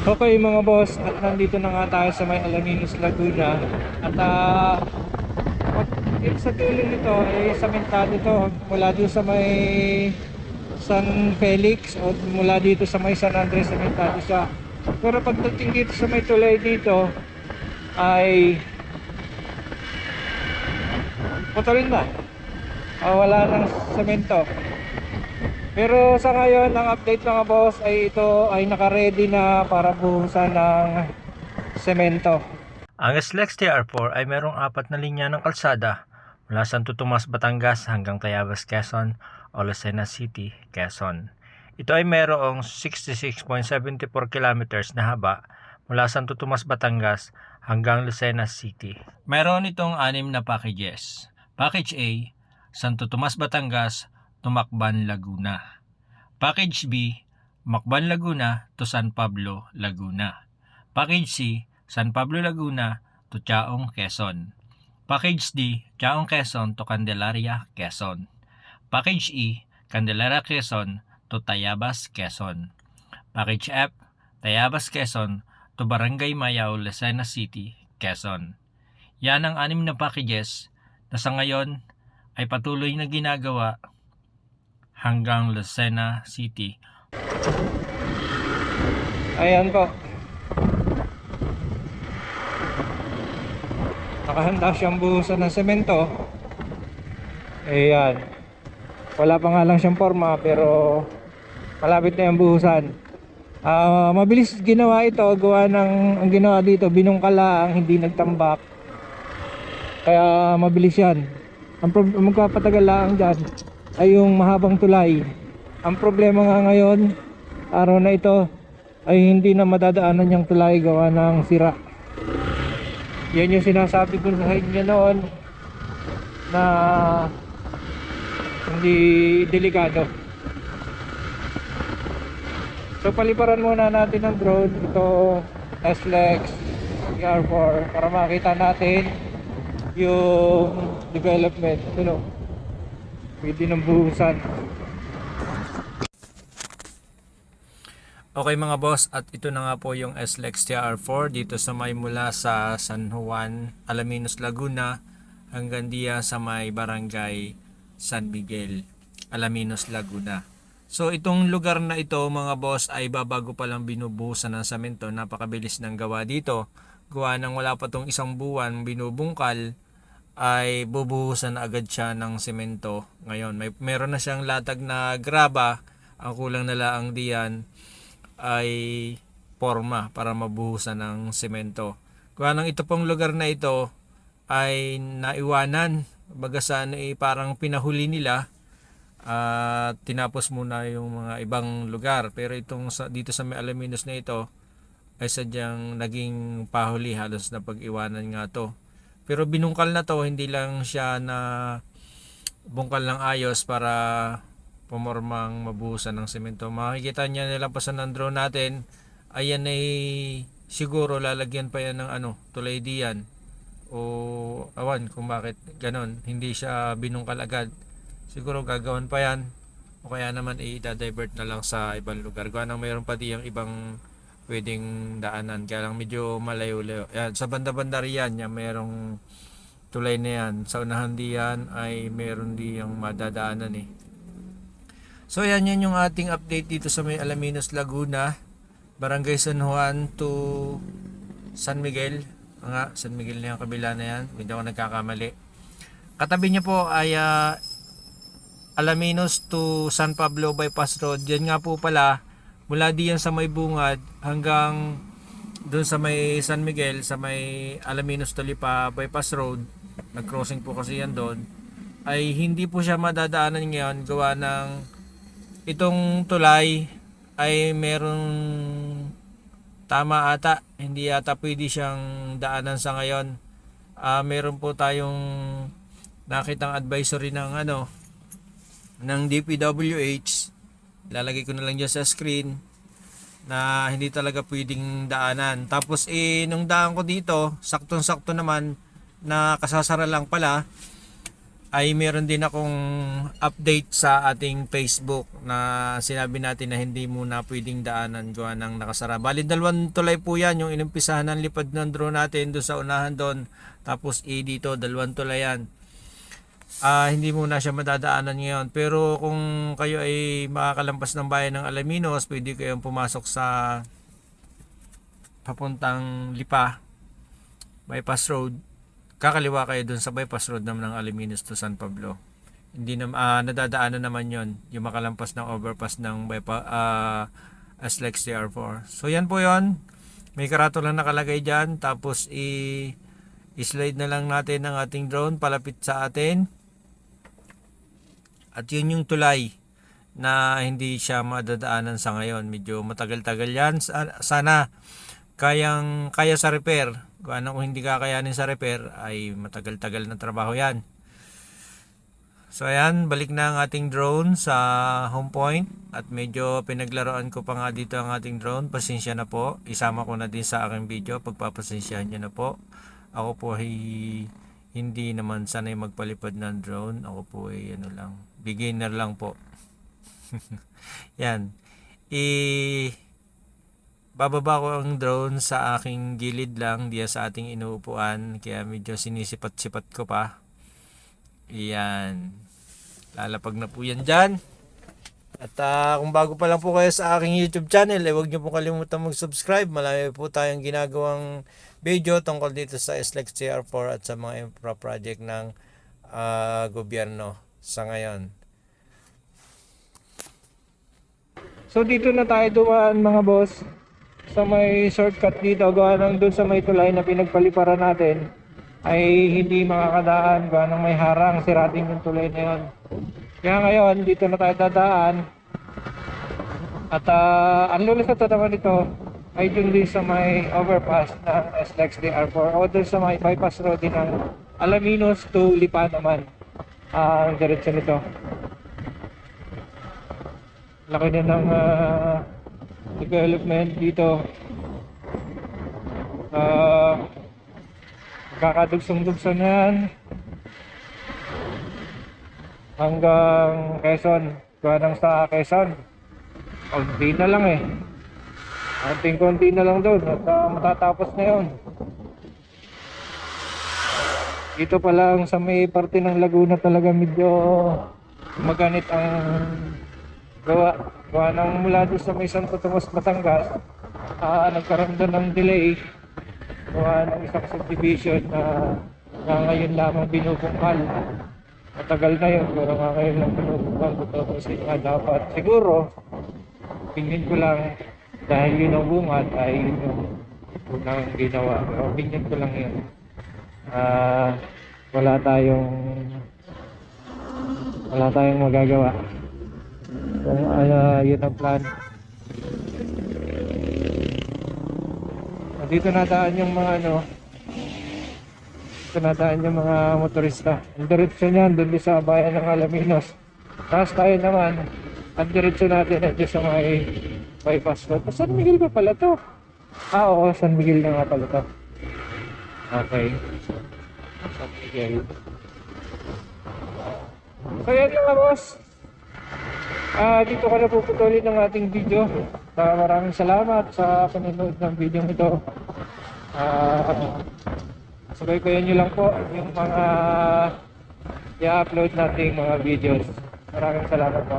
Okay mga boss, at nandito na nga tayo sa may Alaminos Laguna. At dito sa tulong nito, eh, samentado to Mula doon sa may San Felix o mula dito sa may San Andres samentado siya. Pero pagdating dito sa may tulay dito ay putulin na Ah, wala ng semento pero sa ngayon, ang update mga boss ay ito ay naka-ready na para buhusan ng semento. Ang SLEX TR4 ay merong apat na linya ng kalsada mula Santo Tomas, Batangas hanggang Tayabas, Quezon o Lucena City, Quezon. Ito ay merong 66.74 kilometers na haba mula Santo Tomas, Batangas hanggang Lucena City. Meron itong anim na packages. Package A, Santo Tomas, Batangas, Tumakban, Laguna. Package B, Macban, Laguna to San Pablo, Laguna. Package C, San Pablo, Laguna to Chaong, Quezon. Package D, Chaong, Quezon to Candelaria, Quezon. Package E, Candelaria, Quezon to Tayabas, Quezon. Package F, Tayabas, Quezon to Barangay Mayao, Lucena City, Quezon. Yan ang anim na packages na sa ngayon ay patuloy na ginagawa hanggang Lucena City Ayan po. Nakahanda siyang buhusan ng semento. Ayan. Wala pa nga lang siyang forma pero malapit na yung buhusan. Ah, mabilis ginawa ito, gawa ng ang ginawa dito, binungkala ang hindi nagtambak. Kaya mabilis yan. Ang magpapatagal lang dyan ay yung mahabang tulay. Ang problema nga ngayon, araw na ito, ay hindi na madadaanan yung tulay gawa ng sira. Yan yung sinasabi ko sa inyo noon na hindi delikado. So paliparan muna natin ng drone ito SLEX ER4 para makita natin yung development ano pwede ng buhusan Okay mga boss, at ito na nga po yung SLEX TR4 dito sa may mula sa San Juan, Alaminos, Laguna hanggang diya sa may barangay San Miguel, Alaminos, Laguna. So itong lugar na ito mga boss ay babago pa lang binubuhusan ng semento, napakabilis ng gawa dito. Gawa ng wala pa tong isang buwan binubungkal ay bubuhusan na agad siya ng semento. Ngayon, may meron na siyang latag na graba, ang kulang na lang diyan ay forma para mabuhusan ng semento. Kaya nang ito pong lugar na ito ay naiwanan, baga sa ano eh, parang pinahuli nila at tinapos muna yung mga ibang lugar. Pero itong sa, dito sa may Alaminos na ito ay sadyang naging pahuli halos na pag-iwanan nga to. Pero binungkal na to, hindi lang siya na bungkal ng ayos para pumormang mabuhusan ng semento. Makikita niya nila pa sa ng drone natin, ayan ay siguro lalagyan pa yan ng ano, tulay diyan. O awan kung bakit ganon, hindi siya binungkal agad. Siguro gagawin pa yan. O kaya naman i-divert na lang sa ibang lugar. Gawa nang mayroon pa diyang ibang pwedeng daanan. Kaya lang medyo malayo-layo. Sa banda-banda riyan, yan, mayroong tulay na yan. Sa unahan diyan ay meron diyang madadaanan eh. So yan yan yung ating update dito sa may Alaminos, Laguna. Barangay San Juan to San Miguel. Nga, San Miguel na yung kabila na yan. Hindi ako nagkakamali. Katabi niya po ay ah, Alaminos to San Pablo Bypass Road. Yan nga po pala, mula diyan sa may bungad hanggang doon sa may San Miguel, sa may Alaminos to Lipa Bypass Road. Nag-crossing po kasi yan doon. Ay hindi po siya madadaanan ngayon gawa ng itong tulay ay merong tama ata hindi ata pwede siyang daanan sa ngayon Ah meron po tayong nakitang advisory ng ano ng DPWH lalagay ko na lang dyan sa screen na hindi talaga pwedeng daanan tapos eh nung daan ko dito saktong sakto naman na kasasara lang pala ay meron din akong update sa ating Facebook na sinabi natin na hindi muna pwedeng daanan gawa ng nakasara. Bali dalawang tulay po yan yung inumpisahan ng lipad ng drone natin doon sa unahan doon. Tapos E dito, dalawang tulay yan. Ah, hindi muna siya madadaanan ngayon. Pero kung kayo ay makakalampas ng bayan ng Alaminos, pwede kayong pumasok sa papuntang Lipa bypass road. Kakaliwa kayo dun sa bypass road naman ng Alaminos to San Pablo. Hindi na ah, nadadaanan naman yon yung makalampas ng overpass ng bypass uh, SLEX TR4 so yan po yon may karato lang nakalagay dyan. Tapos i-slide na lang natin ang ating drone. Palapit sa atin at yun yung tulay na hindi siya madadaanan sa ngayon medyo matagal-tagal yan Sa- sana kayang kaya sa repair. Kung kung hindi kakayanin sa repair ay matagal-tagal na trabaho 'yan. So ayan, balik na ang ating drone sa home point at medyo pinaglaruan ko pa nga dito ang ating drone. Pasensya na po. Isama ko na din sa aking video. Pagpapasensyahan niyo na po. Ako po ay hindi naman sanay magpalipad ng drone. Ako po ay ano lang, beginner lang po. Yan. I bababa ko ang drone sa aking gilid lang diya sa ating inuupuan kaya medyo sinisipat-sipat ko pa. Iyan lalapag na po yan dyan. At ah, kung bago pa lang po kayo sa aking youtube channel eh, huwag niyo po kalimutan mag subscribe marami po tayong ginagawang video tungkol dito sa SLEX CR4 at sa mga infra project ng ah, gobyerno sa ngayon. So dito na tayo dumaan mga boss sa may shortcut dito. Gawa ng doon sa may tulay na pinagpaliparan natin ay hindi makakadaan. Gawa ng may harang sirating yung tulay na yun. Kaya ngayon dito na tayo dadaan. At ah, ang lulusot na naman ito ay dun din sa may overpass ng SLEX DR4 o dun sa may bypass road din ng Alaminos to Lipa naman Ah, ang diretsyon nito. Laki na ng ah, development dito. Uh, kakadugsong-dugsong na yan. Hanggang Quezon. Gawa sa Quezon. Konti na lang eh. Konting-konti na lang doon. At ah, matatapos na yun. Dito pa lang sa may parte ng Laguna talaga medyo maganit ang gawa gawa ng mula doon sa may Santo Tomas Batangas. Nagkaroon doon ng delay. Gawa ng isang subdivision na, na ngayon lamang binubungkal matagal na yun pero nga ngayon lang binubungkal ko kasi nga dapat siguro opinion ko lang dahil yun ang bungad ay yun yung unang ginawa. Opinion ko lang yun ah wala tayong wala tayong magagawa. Kung ano yun ang plan. Dito nadaan yung mga ano dito nadaan yung mga motorista. Ang diretsyo niyan doon sa bayan ng Alaminos. Tapos tayo naman. Ang diretsyo natin ay sa may bypass road. San Miguel pa pala to? Ah oo San Miguel na nga pala to okay Miguel so yan mga boss Ah, dito ka na puputulin ng ating video. Ah, maraming salamat sa panonood ng video ito. Ah, sabay-bayan nyo lang po yung mga i-upload nating mga videos. Maraming salamat po.